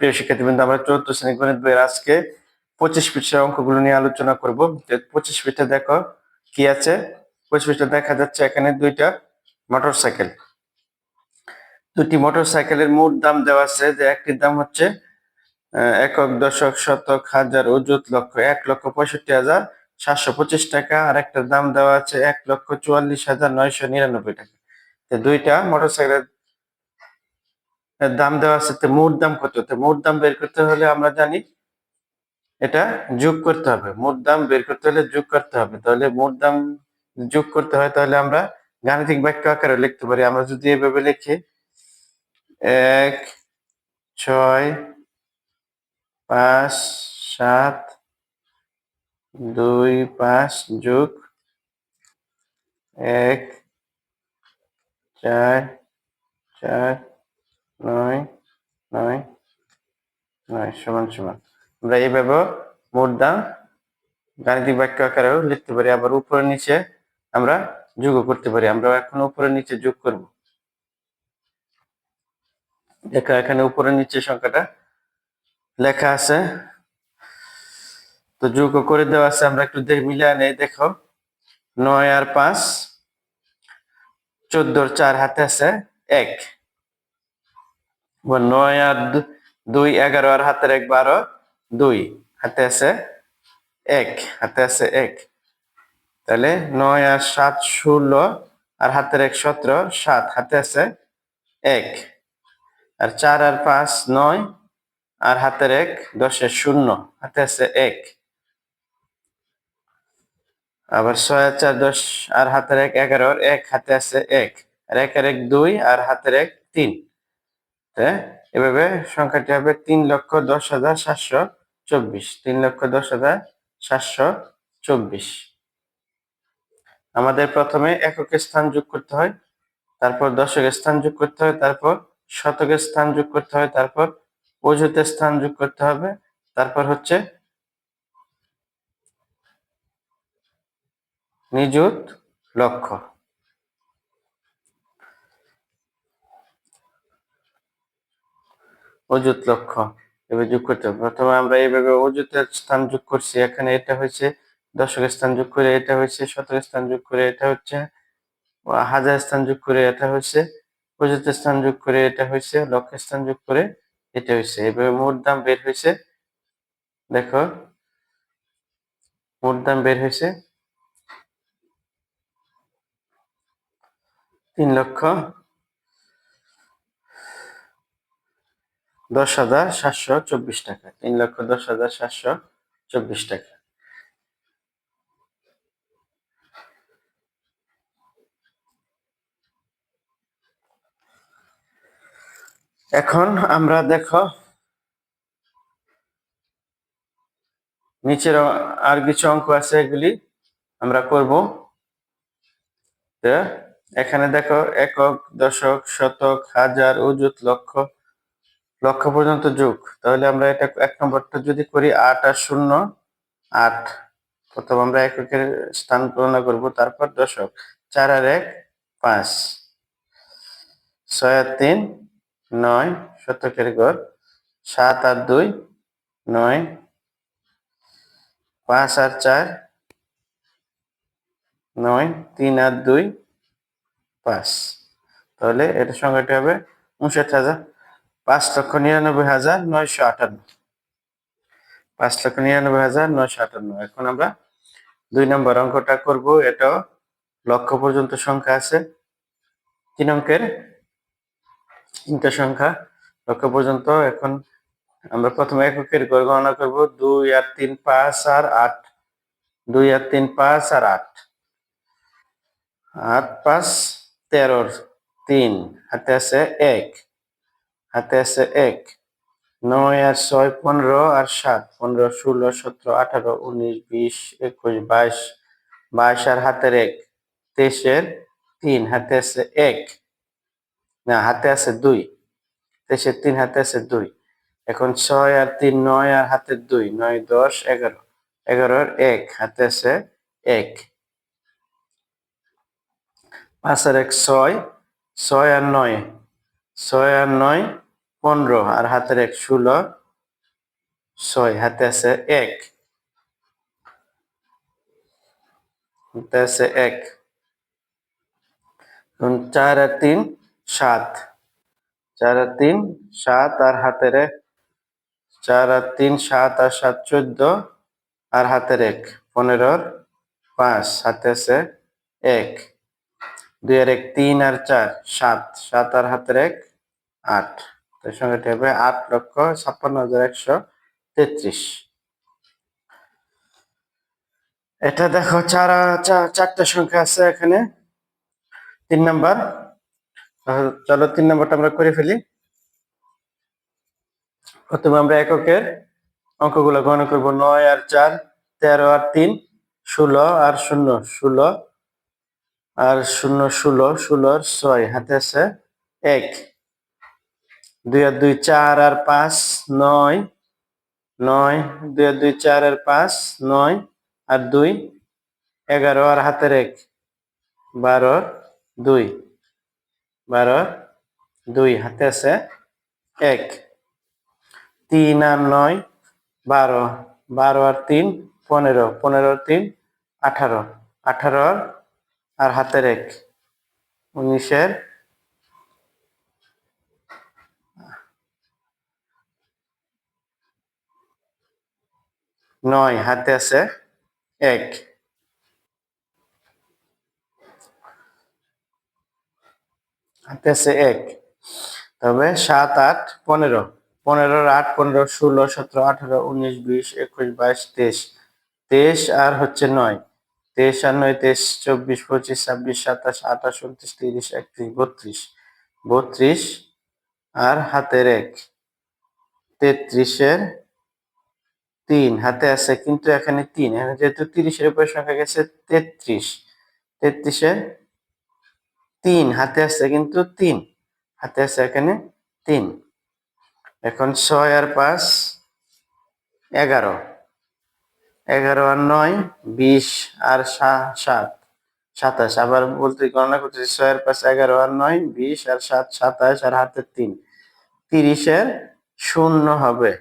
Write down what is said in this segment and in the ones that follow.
প্রিয় শিক্ষার্থীবৃন্দ, আমরা চতুর্থ শ্রেণি গণিত বইয়ের আজকে পঁচিশ পৃষ্ঠার অঙ্কগুলো নিয়ে আলোচনা করব। পঁচিশ পৃষ্ঠা দেখো কি আছে? পঁচিশ পৃষ্ঠা দেখা যাচ্ছে এখানে দুইটা মোটর সাইকেল দুটি মোটর সাইকেলের মোট দাম দেওয়া আছে যে একটির দাম হচ্ছে একক, দশক, শতক, হাজার, অযুত লক্ষ, এক লক্ষ পঁয়ষট্টি হাজার সাতশো পঁচিশ টাকা, আর একটার দাম দেওয়া আছে এক লক্ষ চুয়াল্লিশ হাজার নয়শো নিরানব্বই টাকা। দুইটা মোটর সাইকেলের এর দাম দেওয়া আছে মোট দাম কত? তো, মোট দাম বের করতে হলে আমরা জানি এটা যোগ করতে হবে। মোট দাম বের করতে হলে যোগ করতে হবে। তাহলে মোট দাম যোগ করতে হয় তাহলে আমরা গাণিতিক বাক্য আকারে লিখতে পারি। আমরা যদি এভাবে লিখি, এক, ছয়, পাঁচ, সাত, দুই, পাঁচ যোগ এক, চার চার নয় নয় নয়, সমান সমান। আমরা এইভাবে মোট দাম গাণিতিক বাক্য আকারেও লিখতে পারি, আবার উপরে নিচে আমরা যোগও করতে পারি। আমরা এখন উপরে নিচে যোগ করব। দেখো, এখানে উপরে নিচে সংখ্যাটা লেখা আছে। তো যোগও করে দেওয়া আছে, আমরা একটু মিলিয়ে নেই, দেখো। নয় আর পাঁচ, চোদ্দোর চার হাতে আছে এক। নয় আর দুই এগারো আর হাতের এক বারো দুই। হাতে আছে এক, হাতে আছে এক। তাহলে নয় আর সাত ষোলো আর হাতের এক সতেরো, সাত। হাতে আছে এক। আর চার আর পাঁচ নয় আর হাতের এক দশের শূন্য। হাতে আছে এক। আবার ছয় আর চার দশ আর হাতের এক এগারোর এক হাতে আছে এক। আর একের এক দুই আর হাতের এক তিন। এভাবে সংখ্যাটি হবে তিন লক্ষ দশ হাজার সাতশো চব্বিশ। তিন লক্ষ দশ হাজার সাতশো চব্বিশ। আমাদের প্রথমে একক স্থান যোগ করতে হয়, তারপর দশকের স্থান যোগ করতে হয়, তারপর শতকের স্থান যোগ করতে হয়, তারপর অযুতের স্থান যোগ করতে হবে, তারপর হচ্ছে নিযুত লক্ষ্য অযুত লক্ষ্য। এবার যোগ করতে হবে। প্রথমে আমরা এইভাবে অযুতের স্থান যোগ করছি। এখানে এটা হয়েছে দশকের স্থান যোগ করে, এটা হয়েছে শতকের স্থান যোগ করে, এটা হচ্ছে হাজার স্থান যোগ করে, এটা হয়েছে অযুতের স্থান যোগ করে, এটা হয়েছে লক্ষের স্থান যোগ করে, এটা হয়েছে। এভাবে মোট দাম বের হয়েছে। দেখো, মোট দাম বের হয়েছে তিন লক্ষ দশ হাজার সাতশো চব্বিশ টাকা। তিন লক্ষ দশ হাজার সাতশো চব্বিশ টাকা। এখন আমরা দেখো, নিচের আর কিছু অঙ্ক আছে এগুলি আমরা করব। এখানে দেখো একক, দশক, শতক, হাজার, অযুত, লক্ষ। লক্ষ পর্যন্ত যোগ। তাহলে আমরা এটা এক নম্বরটা যদি করি, আট আর শূন্য, আট। প্রথম আমরা এককের স্থান তুলনা করব, তারপর দশক। চার আর এক, পাঁচ। ছয় আর তিন, নয়। শতকের গড়, সাত আর দুই, নয়। পাঁচ আর চার, নয়। তিন আর দুই, পাঁচ। তাহলে এটা সংখ্যাটি হবে উনষাট হাজার। পাঁচ লক্ষ নিরানব্বই হাজার নয়শো আটান্ন। পাঁচ লক্ষ নিরানব্বই হাজার নয়শো আটান্ন। এখন আমরা দুই নম্বর অঙ্কটা করব। এটাও লক্ষ পর্যন্ত সংখ্যা আছে। তিন অঙ্কের তিনটা সংখ্যা লক্ষ পর্যন্ত। এখন আমরা প্রথমে এককের গড় গণনা করব। দুই আর তিন পাঁচ আর আট। দুই আর তিন পাঁচ আর আট। আট পাঁচ তেরোর তিন। হাতে আছে এক। হাতে আছে এক, নয় আর ছয় পনেরো আর সাত, পনেরো, ষোলো, সতেরো, আঠারো, উনিশ, বিশ, একুশ, বাইশ বাইশ আর হাতের এক, তেইশের তিন, হাতে আছে এক, না, হাতে আছে দুই, তেইশের তিন, হাতে আছে দুই, এখন ছয় আর তিন, নয় আর হাতে দুই, নয়, দশ, এগারো, এগারোর এক, হাতে আছে এক পাঁচ আর এক ছয় ছয় আর নয় ছয় আর নয়, পনেরো। আর হাতের এক ষোলো, ছয়। হাতে আছে এক। হাতে আছে এক। চার আর তিন, সাত। চার আর তিন, সাত। আর হাতের এক, চার আর তিন, সাত আর সাত, চোদ্দ। আর হাতের এক, পনেরোর পাঁচ। হাতে আছে এক। দুই আর এক, তিন আর চার, সাত। সাত আর হাতের এক আট। তার সঙ্গে হবে আট লক্ষ ছাপ্পান্ন হাজার একশো তেত্রিশ। এটা দেখো চার চারটা সংখ্যা আছে এখানে। তিন নাম্বার। চলো তিন নাম্বারটা আমরা করে ফেলি। প্রথমে আমরা এককের অঙ্কগুলো গণনা করব। নয় আর চার, তেরো আর তিন, ষোলো আর শূন্য, ষোলো আর শূন্য, ষোলো ষোলোর ছয়। হাতে আছে এক। দুই আর দুই চার আর পাঁচ, নয় নয়, দুই আর দুই চার আর পাঁচ, নয় আর দুই, এগারো আর হাতের এক, বারো, দুই বারো, দুই, হাতে আছে এক, তিন আর নয়, বারো বারো আর তিন, পনেরো পনেরো তিন, আঠারো আঠারো আর হাতের এক, উনিশের নয়, হাতে আছে এক। হাতে আছে এক। তবে সাত, আট, পনেরো। পনেরোর আট, পনেরো, ষোলো, সতেরো, আঠারো, উনিশ, বিশ, একুশ, বাইশ, তেইশ। তেইশ আর হচ্ছে নয়। তেইশ আর নয়, তেইশ, চব্বিশ, পঁচিশ, ছাব্বিশ, সাতাশ, আঠাশ, উনত্রিশ, তিরিশ, একত্রিশ, বত্রিশ। বত্রিশ আর হাতের এক। তেত্রিশের তিন, হাতে আছে কিন্তু এখানে তিন। এখানে যেহেতু তিরিশের উপর সংখ্যা গেছে, তেত্রিশ। তেত্রিশের তিন, হাতে আছে কিন্তু তিন। হাতে আছে এখানে তিন। এখন ছয় আর পাঁচ, এগারো। এগারো আর নয়, বিশ আর সাত। সাতাশ। আবার বলতে গণনা করতেছি, ছয় আর পাঁচ, এগারো আর নয়, বিশ আর সাত, সাতাশ আর হাতে তিন। তিরিশের শূন্য হবে।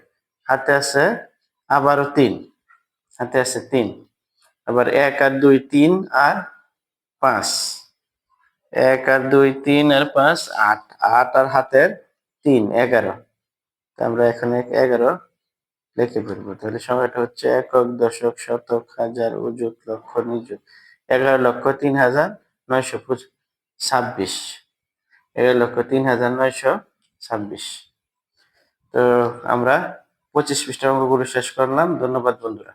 হাতে আছে আবারও তিন। হাতে আছে তিন। আবার এক আর দুই তিন আর পাঁচ। এক আর দুই তিন আর পাঁচ, আট। আট আর হাতের তিন, এগারো। আমরা এখানে এগারো লিখে ফেলব। তাহলে সংখ্যাটা হচ্ছে একক, দশক, শতক, হাজার অযুত লক্ষ নিযুত এগারো লক্ষ তিন হাজার নয়শো ছাব্বিশ। এগারো লক্ষ তিন হাজার নয়শো ছাব্বিশ। তো আমরা পঁচিশ পৃষ্ঠার অঙ্কগুলো শেষ করলাম। ধন্যবাদ বন্ধুরা।